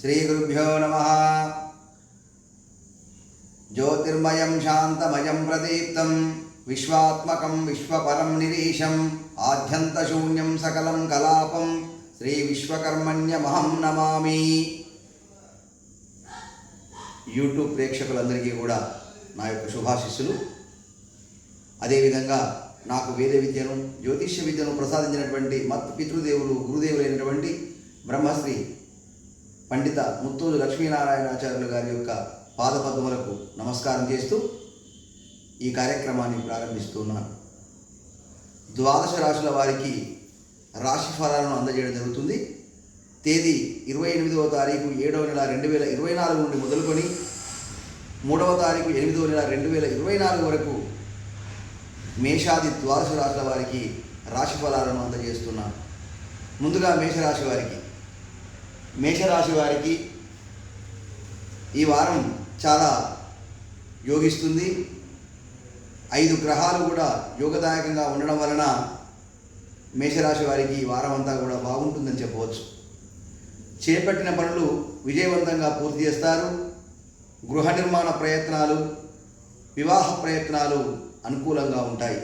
శ్రీగురుభ్యో నమ జ్యోతిర్మయం శాంతమయం ప్రదీప్తం విశ్వాత్మకం విశ్వపరం నిరీశం ఆద్యంతశూన్యం సకలం కలాపం శ్రీ విశ్వకర్మణ్యమహం నమామి యూట్యూబ్ ప్రేక్షకులందరికీ కూడా నా యొక్క శుభాశిస్సులు. అదేవిధంగా నాకు వేద విద్యను జ్యోతిష్య విద్యను ప్రసాదించినటువంటి మత్ పితృదేవులు గురుదేవులైనటువంటి బ్రహ్మశ్రీ పండిత ముత్తూరు లక్ష్మీనారాయణాచార్యులు గారి యొక్క పాదపద్మలకు నమస్కారం చేస్తూ ఈ కార్యక్రమాన్ని ప్రారంభిస్తున్నాను ద్వాదశ రాశుల వారికి రాశి ఫలాలను అందజేయడం జరుగుతుంది. తేదీ ఇరవై ఎనిమిదవ తారీఖు ఏడవ నెల రెండు వేల ఇరవై నాలుగు నుండి మొదలుకొని మూడవ తారీఖు ఎనిమిదవ నెల రెండు వేల ఇరవై నాలుగు వరకు మేషాది ద్వాదశ రాశుల వారికి రాశి ఫలాలను అందజేస్తున్నాను. ముందుగా మేషరాశి వారికి మేషరాశి వారికి ఈ వారం చాలా యోగిస్తుంది. ఐదు గ్రహాలు కూడా యోగదాయకంగా ఉండడం వలన మేషరాశి వారికి ఈ వారం అంతా కూడా బాగుంటుందని చెప్పవచ్చు. చేపట్టిన పనులు విజయవంతంగా పూర్తి చేస్తారు. గృహ నిర్మాణ ప్రయత్నాలు వివాహ ప్రయత్నాలు అనుకూలంగా ఉంటాయి.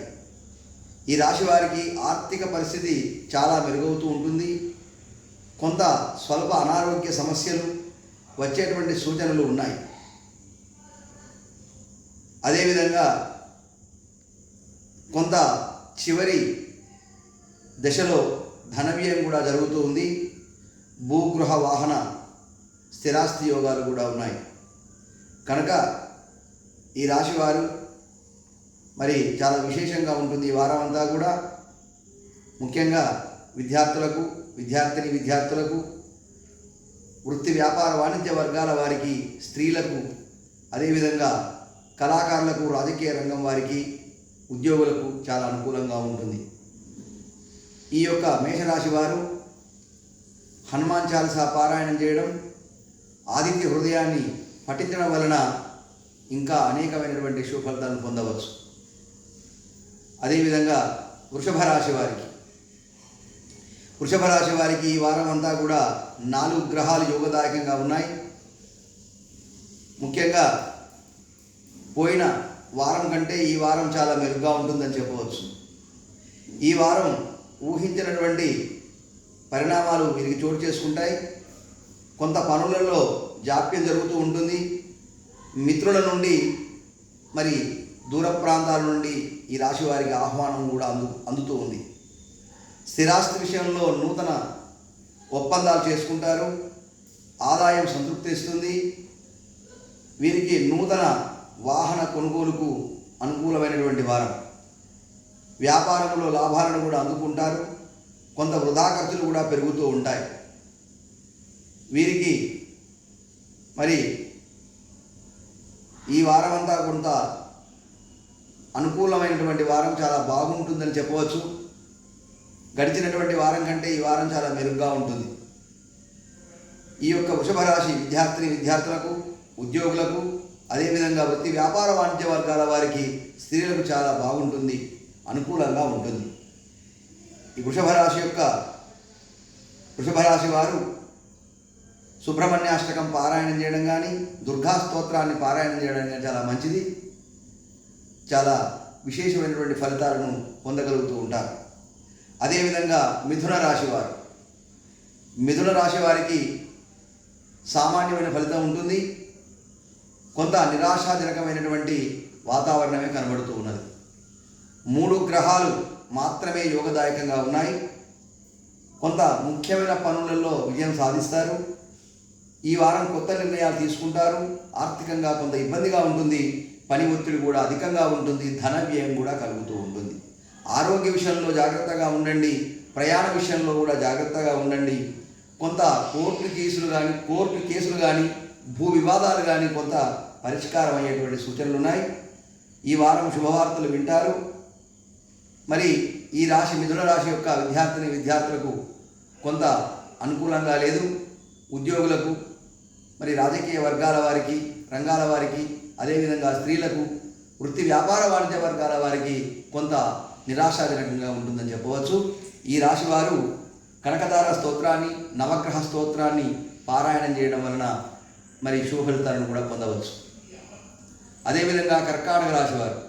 ఈ రాశి వారికి ఆర్థిక పరిస్థితి చాలా మెరుగవుతూ ఉంటుంది. కొంత స్వల్ప అనారోగ్య సమస్యలు వచ్చేటువంటి సూచనలు ఉన్నాయి. అదేవిధంగా కొంత చివరి దశలో ధనవ్యయం కూడా జరుగుతూ ఉంది. భూగృహ వాహన స్థిరాస్తి యోగాలు కూడా ఉన్నాయి. కనుక ఈ రాశివారు మరి చాలా విశేషంగా ఉంటుంది ఈ వారం అంతా కూడా. ముఖ్యంగా విద్యార్థులకు విద్యార్థిని విద్యార్థులకు వృత్తి వ్యాపార వాణిజ్య వర్గాల వారికి స్త్రీలకు అదేవిధంగా కళాకారులకు రాజకీయ రంగం వారికి ఉద్యోగులకు చాలా అనుకూలంగా ఉంటుంది. ఈ యొక్క మేషరాశి వారు హనుమాన్ చాలసా పారాయణం చేయడం ఆదిత్య హృదయాన్ని పఠించడం వలన ఇంకా అనేకమైనటువంటి శుభ ఫలితాలను పొందవచ్చు. అదేవిధంగా వృషభ రాశి వారికి వృషభ రాశి వారికి ఈ వారం అంతా కూడా నాలుగు గ్రహాలు యోగదాయకంగా ఉన్నాయి. ముఖ్యంగా పోయిన వారం కంటే ఈ వారం చాలా మెరుగ్గా ఉంటుందని చెప్పవచ్చు. ఈ వారం ఊహించినటువంటి పరిణామాలు వీరికి చోటు చేసుకుంటాయి. కొంత పనులలో జాప్యం జరుగుతూ ఉంటుంది. మిత్రుల నుండి మరి దూర ప్రాంతాల నుండి ఈ రాశి వారికి ఆహ్వానం కూడా అందు అందుతూ ఉంది. స్థిరాస్తి విషయంలో నూతన ఒప్పందాలు చేసుకుంటారు. ఆదాయం సంతృప్తిస్తుంది వీరికి నూతన వాహన కొనుగోలుకు అనుకూలమైనటువంటి వారం. వ్యాపారంలో లాభాలను కూడా అందుకుంటారు. కొంత వృధా ఖర్చులు కూడా పెరుగుతూ ఉంటాయి. వీరికి మరి ఈ వారం అంతా కొంత అనుకూలమైనటువంటి వారం చాలా బాగుంటుందని చెప్పవచ్చు. గడిచినటువంటి వారం కంటే ఈ వారం చాలా మెరుగ్గా ఉంటుంది. ఈ యొక్క వృషభ రాశి విద్యార్థిని విద్యార్థులకు ఉద్యోగులకు అదేవిధంగా వృత్తి వ్యాపార వాణిజ్య వర్గాల వారికి స్త్రీలకు చాలా బాగుంటుంది అనుకూలంగా ఉంటుంది. ఈ వృషభ రాశి యొక్క వృషభ రాశి వారు సుబ్రహ్మణ్యాష్టకం పారాయణం చేయడం కానీ దుర్గా స్తోత్రాన్ని పారాయణం చేయడం కానీ చాలా మంచిది. చాలా విశేషమైనటువంటి ఫలితాలను పొందగలుగుతూ ఉంటారు. అదేవిధంగా మిథున రాశి వారు. మిథున రాశి వారికి సామాన్యమైన ఫలితం ఉంటుంది. కొంత నిరాశాజనకమైనటువంటి వాతావరణమే కనబడుతూ ఉన్నది. మూడు గ్రహాలు మాత్రమే యోగదాయకంగా ఉన్నాయి. కొంత ముఖ్యమైన పనులలో విజయం సాధిస్తారు. ఈ వారం కొత్త నిర్ణయాలు తీసుకుంటారు. ఆర్థికంగా కొంత ఇబ్బందిగా ఉంటుంది. పని ఒత్తిడి కూడా అధికంగా ఉంటుంది. ధన వ్యయం కూడా కలుగుతూ ఉంటుంది. ఆరోగ్య విషయంలో జాగ్రత్తగా ఉండండి ప్రయాణ విషయంలో కూడా జాగ్రత్తగా ఉండండి. కొంత కోర్టు కేసులు కానీ కోర్టు కేసులు కానీ భూ వివాదాలు కానీ కొంత పరిష్కారం అయ్యేటువంటి సూచనలు ఉన్నాయి. ఈ వారం శుభవార్తలు వింటారు. మరి ఈ రాశి మిథున రాశి యొక్క విద్యార్థిని విద్యార్థులకు కొంత అనుకూలంగా లేదు. ఉద్యోగులకు మరి రాజకీయ వర్గాల వారికి రంగాల వారికి అదేవిధంగా స్త్రీలకు వృత్తి వ్యాపార వాణిజ్య వర్గాల వారికి కొంత నిరాశాజనకంగా ఉంటుందని చెప్పవచ్చు. ఈ రాశి వారు కనకదార స్తోత్రాన్ని నవగ్రహ స్తోత్రాన్ని పారాయణం చేయడం వలన మరి శుభ ఫలితాలను కూడా పొందవచ్చు. అదేవిధంగా కర్కాటక రాశివారు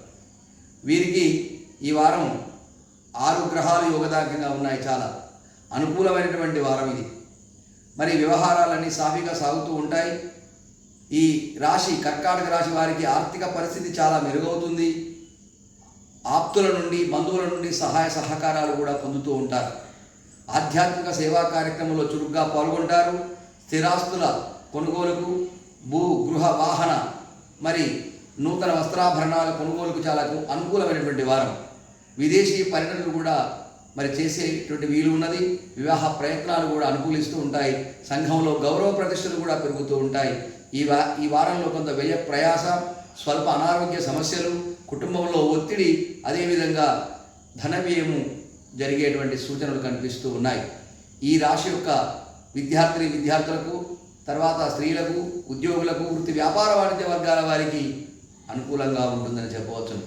వీరికి ఈ వారం ఆరు గ్రహాలు యోగదాయకంగా ఉన్నాయి చాలా. అనుకూలమైనటువంటి వారం ఇది. మరి వ్యవహారాలన్నీ సాఫీగా సాగుతూ ఉంటాయి. ఈ రాశి కర్కాటక రాశి వారికి ఆర్థిక పరిస్థితి చాలా మెరుగవుతుంది. ఆప్తుల నుండి బంధువుల నుండి సహాయ సహకారాలు కూడా పొందుతూ ఉంటారు. ఆధ్యాత్మిక సేవా కార్యక్రమంలో చురుగ్గా పాల్గొంటారు. స్థిరాస్తుల కొనుగోలుకు భూ గృహ వాహన మరి నూతన వస్త్రాభరణాల కొనుగోలుకు చాలా అనుకూలమైనటువంటి వారం. విదేశీ పర్యటనలు కూడా మరి చేసేటువంటి వీలు ఉన్నది. వివాహ ప్రయత్నాలు కూడా అనుకూలిస్తూ ఉంటాయి. సంఘంలో గౌరవ ప్రతిష్టలు కూడా పెరుగుతూ ఉంటాయి. ఈ వా ఈ వారంలో కొంత వ్యయ ప్రయాస స్వల్ప అనారోగ్య సమస్యలు కుటుంబంలో ఒత్తిడి అదేవిధంగా ధన వ్యయము జరిగేటువంటి సూచనలు కనిపిస్తూ ఉన్నాయి. ఈ రాశి యొక్క విద్యార్థిని విద్యార్థులకు తర్వాత స్త్రీలకు ఉద్యోగులకు వృత్తి వ్యాపార వాణిజ్య వర్గాల వారికి అనుకూలంగా ఉంటుందని చెప్పవచ్చును.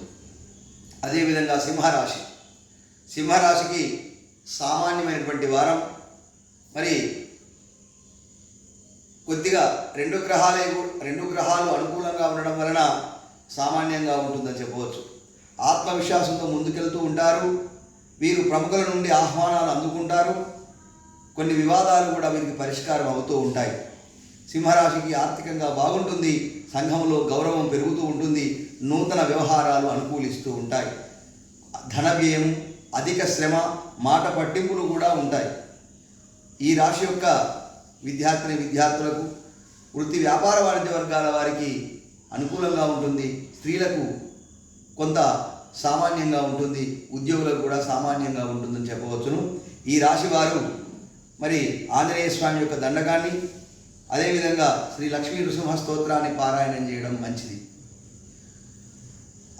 అదేవిధంగా సింహరాశి. సింహరాశికి సామాన్యమైనటువంటి వారం. మరి కొద్దిగా రెండు గ్రహాలే రెండు గ్రహాలు అనుకూలంగా ఉండడం వలన సామాన్యంగా ఉంటుందని చెప్పవచ్చు. ఆత్మవిశ్వాసంతో ముందుకెళ్తూ ఉంటారు. వీరు ప్రముఖుల నుండి ఆహ్వానాలు అందుకుంటారు. కొన్ని వివాదాలు కూడా వీరికి పరిష్కారం అవుతూ ఉంటాయి. సింహరాశికి ఆర్థికంగా బాగుంటుంది. సంఘంలో గౌరవం పెరుగుతూ ఉంటుంది. నూతన వ్యవహారాలు అనుకూలిస్తూ ఉంటాయి. ధన వ్యయం అధిక శ్రమ మాట పట్టింపులు కూడా ఉంటాయి. ఈ రాశి యొక్క విద్యార్థిని విద్యార్థులకు వృత్తి వ్యాపార వాణిజ్య వర్గాల వారికి అనుకూలంగా ఉంటుంది. స్త్రీలకు కొంత సామాన్యంగా ఉంటుంది. ఉద్యోగులకు కూడా సామాన్యంగా ఉంటుందని చెప్పవచ్చును. ఈ రాశి వారు మరి ఆంజనేయ స్వామి యొక్క దండకాన్ని అదేవిధంగా శ్రీ లక్ష్మీ నృసింహ స్తోత్రాన్ని పారాయణం చేయడం మంచిది.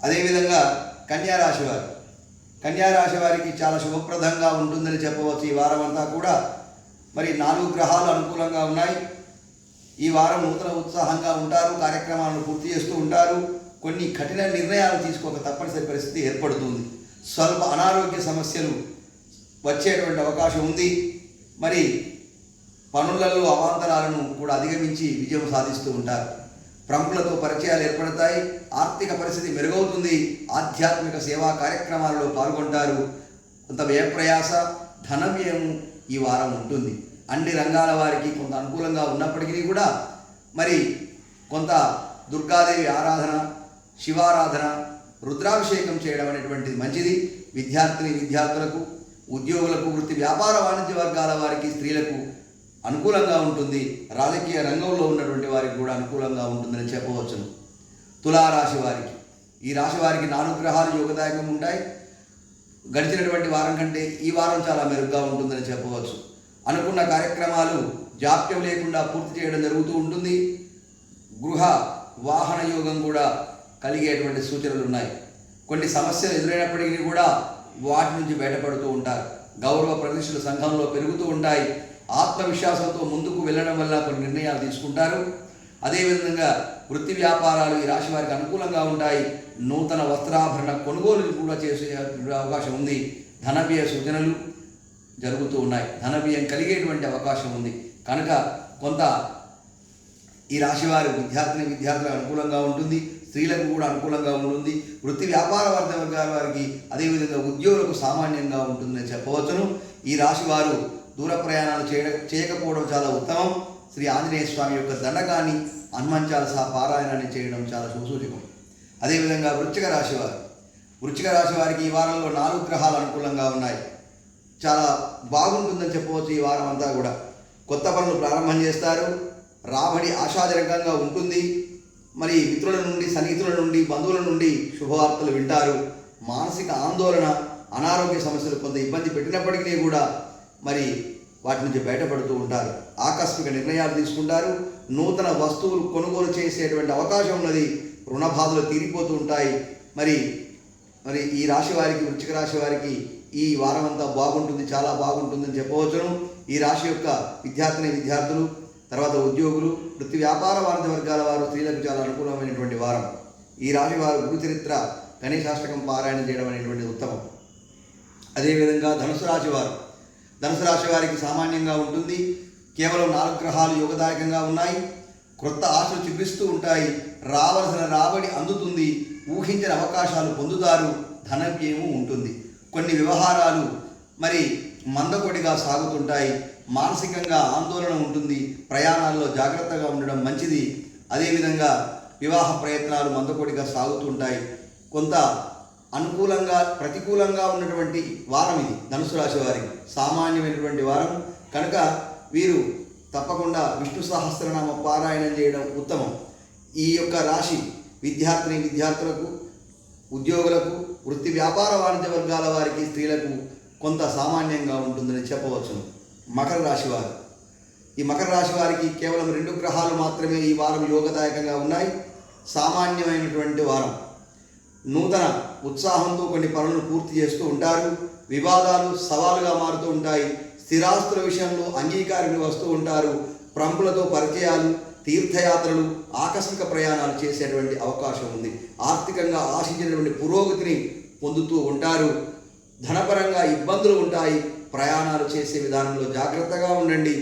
అదేవిధంగా కన్యారాశివారు వారు. కన్యా వారికి చాలా శుభప్రదంగా ఉంటుందని చెప్పవచ్చు. ఈ వారం అంతా కూడా మరి నాలుగు గ్రహాలు అనుకూలంగా ఉన్నాయి. ఈ వారం నూతన ఉత్సాహంగా ఉంటారు కార్యక్రమాలను పూర్తి చేస్తూ ఉంటారు. కొన్ని కఠిన నిర్ణయాలు తీసుకోక తప్పనిసరి పరిస్థితి ఏర్పడుతుంది. స్వల్ప అనారోగ్య సమస్యలు వచ్చేటువంటి అవకాశం ఉంది. మరి పనులలో అవాంతరాలను కూడా అధిగమించి విజయం సాధిస్తూ ఉంటారు. ప్రముఖులతో పరిచయాలు ఏర్పడతాయి. ఆర్థిక పరిస్థితి మెరుగవుతుంది. ఆధ్యాత్మిక సేవా కార్యక్రమాలలో పాల్గొంటారు. కొంత వ్యయప్రయాస ధన వ్యయం ఈ వారం ఉంటుంది. అన్ని రంగాల వారికి కొంత అనుకూలంగా ఉన్నప్పటికీ కూడా మరి కొంత దుర్గాదేవి ఆరాధన శివారాధన రుద్రాభిషేకం చేయడం అనేటువంటిది మంచిది. విద్యార్థిని విద్యార్థులకు ఉద్యోగులకు వృత్తి వ్యాపార వాణిజ్య వర్గాల వారికి స్త్రీలకు అనుకూలంగా ఉంటుంది. రాజకీయ రంగంలో ఉన్నటువంటి వారికి కూడా అనుకూలంగా ఉంటుందని చెప్పవచ్చును. తులారాశి వారికి. ఈ రాశి వారికి నాలుగు గ్రహాలు యోగదాయకం ఉంటాయి. గడిచినటువంటి వారం కంటే ఈ వారం చాలా మెరుగ్గా ఉంటుందని చెప్పవచ్చు. అనుకున్న కార్యక్రమాలు జాప్యం లేకుండా పూర్తి చేయడం జరుగుతూ ఉంటుంది. గృహ వాహన యోగం కూడా కలిగేటువంటి సూచనలు ఉన్నాయి. కొన్ని సమస్యలు ఎదురైనప్పటికీ కూడా వాటి నుంచి బయటపడుతూ ఉంటారు. గౌరవ ప్రతిష్టలు సంఘంలో పెరుగుతూ ఉంటాయి. ఆత్మవిశ్వాసంతో ముందుకు వెళ్ళడం వల్ల కొన్ని నిర్ణయాలు తీసుకుంటారు. అదేవిధంగా వృత్తి వ్యాపారాలు ఈ రాశి వారికి అనుకూలంగా ఉంటాయి. నూతన వస్త్రాభరణ కొనుగోలు కూడా చేసే అవకాశం ఉంది. ధనవ్యయ సూచనలు జరుగుతూ ఉన్నాయి. ధనవ్యయం కలిగేటువంటి అవకాశం ఉంది. కనుక కొంత ఈ రాశివారి విద్యార్థిని విద్యార్థులకు అనుకూలంగా ఉంటుంది. స్త్రీలకు కూడా అనుకూలంగా ఉంటుంది. వృత్తి వ్యాపార వర్గ వర్గాల వారికి అదేవిధంగా ఉద్యోగులకు సామాన్యంగా ఉంటుందని చెప్పవచ్చును. ఈ రాశి వారు దూర ప్రయాణాలు చేయ చేయకపోవడం చాలా ఉత్తమం. శ్రీ ఆంజనేయ స్వామి యొక్క దండకాన్ని హనుమాన్ చాలీస పారాయణాన్ని చేయడం చాలా సుసూచకం. అదేవిధంగా వృశ్చిక రాశి వారు. వృశ్చిక రాశి వారికి ఈ వారంలో నాలుగు గ్రహాలు అనుకూలంగా ఉన్నాయి. చాలా బాగుంటుందని చెప్పవచ్చు ఈ వారం అంతా కూడా. కొత్త పనులు ప్రారంభం చేస్తారు. రాబడి ఆశాజనకంగా ఉంటుంది. మరి మిత్రుల నుండి సన్నిహితుల నుండి బంధువుల నుండి శుభవార్తలు వింటారు. మానసిక ఆందోళన అనారోగ్య సమస్యలు కొంత ఇబ్బంది పెట్టినప్పటికీ కూడా మరి వాటి నుంచి బయటపడుతూ ఉంటారు. ఆకస్మిక నిర్ణయాలు తీసుకుంటారు. నూతన వస్తువులు కొనుగోలు చేసేటువంటి అవకాశం ఉన్నది. రుణ బాధలు తీరిపోతూ ఉంటాయి. మరి మరి ఈ రాశి వారికి వృచ్చిక రాశి వారికి ఈ వారం అంతా బాగుంటుంది చాలా బాగుంటుందని చెప్పవచ్చును. ఈ రాశి యొక్క విద్యార్థిని విద్యార్థులు తర్వాత ఉద్యోగులు వృత్తి వ్యాపార వాణిజ్య వర్గాల వారు స్త్రీలకు చాలా అనుకూలమైనటువంటి వారం. ఈ రాశి వారు గురు చరిత్ర గణేశాష్టకం పారాయణం చేయడం అనేటువంటిది ఉత్తమం. అదేవిధంగా ధనుసు రాశి వారు. ధనుసు రాశి వారికి సామాన్యంగా ఉంటుంది. కేవలం నాలుగు గ్రహాలు యోగదాయకంగా ఉన్నాయి. క్రొత్త ఆశలు చిగురిస్తూ ఉంటాయి. రావలసిన రాబడి అందుతుంది. ఊహించిన అవకాశాలు పొందుతారు ధనవ్యయము ఉంటుంది. కొన్ని వ్యవహారాలు మరి మందకొడిగా సాగుతుంటాయి. మానసికంగా ఆందోళన ఉంటుంది. ప్రయాణాల్లో జాగ్రత్తగా ఉండడం మంచిది. అదేవిధంగా వివాహ ప్రయత్నాలు మందకొడిగా సాగుతుంటాయి. కొంత అనుకూలంగా ప్రతికూలంగా ఉన్నటువంటి వారం ఇది. ధనుసు రాశి వారికి సామాన్యమైనటువంటి వారం. కనుక వీరు తప్పకుండా విష్ణు సహస్రనామ పారాయణం చేయడం ఉత్తమం. ఈ యొక్క రాశి విద్యార్థిని విద్యార్థులకు ఉద్యోగులకు వృత్తి వ్యాపార వాణిజ్య వర్గాల వారికి స్త్రీలకు కొంత సామాన్యంగా ఉంటుందని చెప్పవచ్చు మకర రాశి వారు. ఈ మకర రాశి వారికి కేవలం రెండు గ్రహాలు మాత్రమే ఈ వారం యోగదాయకంగా ఉన్నాయి. సామాన్యమైనటువంటి వారం. నూతన ఉత్సాహంతో కొన్ని పనులను పూర్తి చేస్తూ ఉంటారు. వివాదాలు సవాలుగా మారుతూ ఉంటాయి. స్థిరాస్తుల విషయంలో అంగీకారులు వస్తూ ఉంటారు. ప్రముఖులతో పరిచయాలు తీర్థయాత్రలు ఆకస్మిక ప్రయాణాలు చేసేటువంటి అవకాశం ఉంది. ఆర్థికంగా ఆశించినటువంటి పురోగతిని పొందుతూ ఉంటారు. ధనపరంగా ఇబ్బందులు ఉంటాయి. ప్రయాణాలు చేసే విధానంలో జాగ్రత్తగా ఉండండి.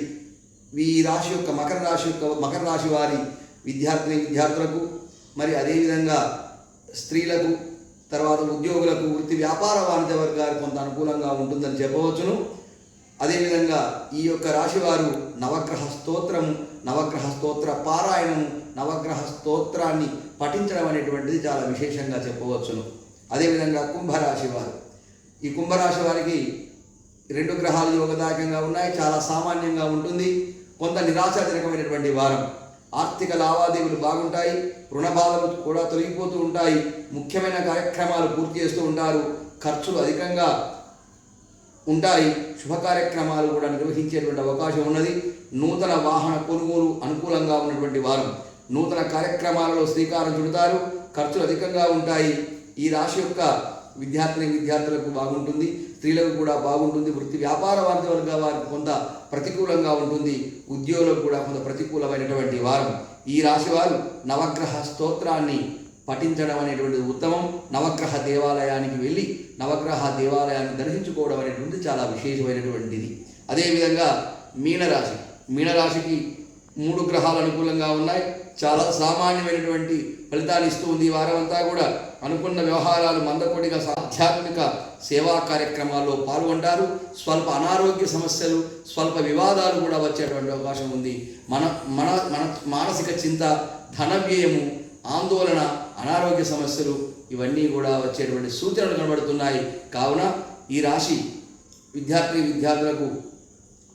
ఈ రాశి యొక్క మకర రాశి యొక్క మకర రాశి వారి విద్యార్థిని విద్యార్థులకు మరి అదేవిధంగా స్త్రీలకు తర్వాత ఉద్యోగులకు వృత్తి వ్యాపార వాణిజ్య వర్గాలు కొంత అనుకూలంగా ఉంటుందని చెప్పవచ్చును. అదేవిధంగా ఈ యొక్క రాశివారు నవగ్రహ స్తోత్రము నవగ్రహ స్తోత్ర పారాయణము నవగ్రహ స్తోత్రాన్ని పఠించడం అనేటువంటిది చాలా విశేషంగా చెప్పవచ్చును. అదేవిధంగా కుంభరాశి వారు ఈ కుంభరాశి వారికి రెండు గ్రహాలు యోగదాయకంగా ఉన్నాయి చాలా సామాన్యంగా ఉంటుంది. కొంత నిరాశాజనకమైనటువంటి వారం. ఆర్థిక లావాదేవీలు బాగుంటాయి రుణబాధలు కూడా తొలగిపోతూ ఉంటాయి. ముఖ్యమైన కార్యక్రమాలు పూర్తి చేస్తూ ఉంటారు. ఖర్చులు అధికంగా ఉంటాయి శుభ కార్యక్రమాలు కూడా నిర్వహించేటువంటి అవకాశం ఉన్నది. నూతన వాహన కొనుగోలు అనుకూలంగా ఉన్నటువంటి వారం. నూతన కార్యక్రమాలలో శ్రీకారం చుడతారు. ఖర్చులు అధికంగా ఉంటాయి. ఈ రాశి యొక్క విద్యార్థిని విద్యార్థులకు బాగుంటుంది. స్త్రీలకు కూడా బాగుంటుంది. వృత్తి వ్యాపార వాణిజ్య వర్గ వారికి కొంత ప్రతికూలంగా ఉంటుంది. ఉద్యోగులకు కూడా కొంత ప్రతికూలమైనటువంటి వారం. ఈ రాశి వారు నవగ్రహ స్తోత్రాన్ని పఠించడం అనేటువంటిది ఉత్తమం. నవగ్రహ దేవాలయానికి వెళ్ళి నవగ్రహ దేవాలయాన్ని దర్శించుకోవడం అనేటువంటిది చాలా విశేషమైనటువంటిది. అదేవిధంగా మీనరాశి. మీనరాశికి మూడు గ్రహాలు అనుకూలంగా ఉన్నాయి. చాలా సామాన్యమైనటువంటి ఫలితాలు ఇస్తూ ఉంది ఈ వారం అంతా కూడా. అనుకున్న వ్యవహారాలు మందకొడిగా ఆధ్యాత్మిక సేవా కార్యక్రమాల్లో పాల్గొంటారు. స్వల్ప అనారోగ్య సమస్యలు స్వల్ప వివాదాలు కూడా వచ్చేటువంటి అవకాశం ఉంది. మన మన మన మానసిక చింత ధన వ్యయము ఆందోళన అనారోగ్య సమస్యలు ఇవన్నీ కూడా వచ్చేటువంటి సూచనలు కనబడుతున్నాయి. కావున ఈ రాశి విద్యార్థి విద్యార్థులకు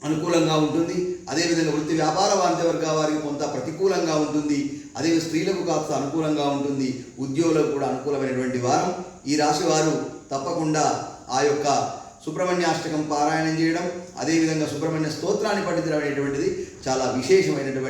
అనుకూలంగా ఉంటుంది. అదేవిధంగా వృత్తి వ్యాపార వాణిజ్య వర్గాల వారికి కొంత ప్రతికూలంగా ఉంటుంది. అదే స్త్రీలకు కాస్త అనుకూలంగా ఉంటుంది. ఉద్యోగులకు కూడా అనుకూలమైనటువంటి వారం. ఈ రాశి వారు తప్పకుండా ఆ యొక్క సుబ్రహ్మణ్యాష్టకం పారాయణం చేయడం అదేవిధంగా సుబ్రహ్మణ్య స్తోత్రాన్ని పఠించడం అనేటువంటిది చాలా విశేషమైనటువంటి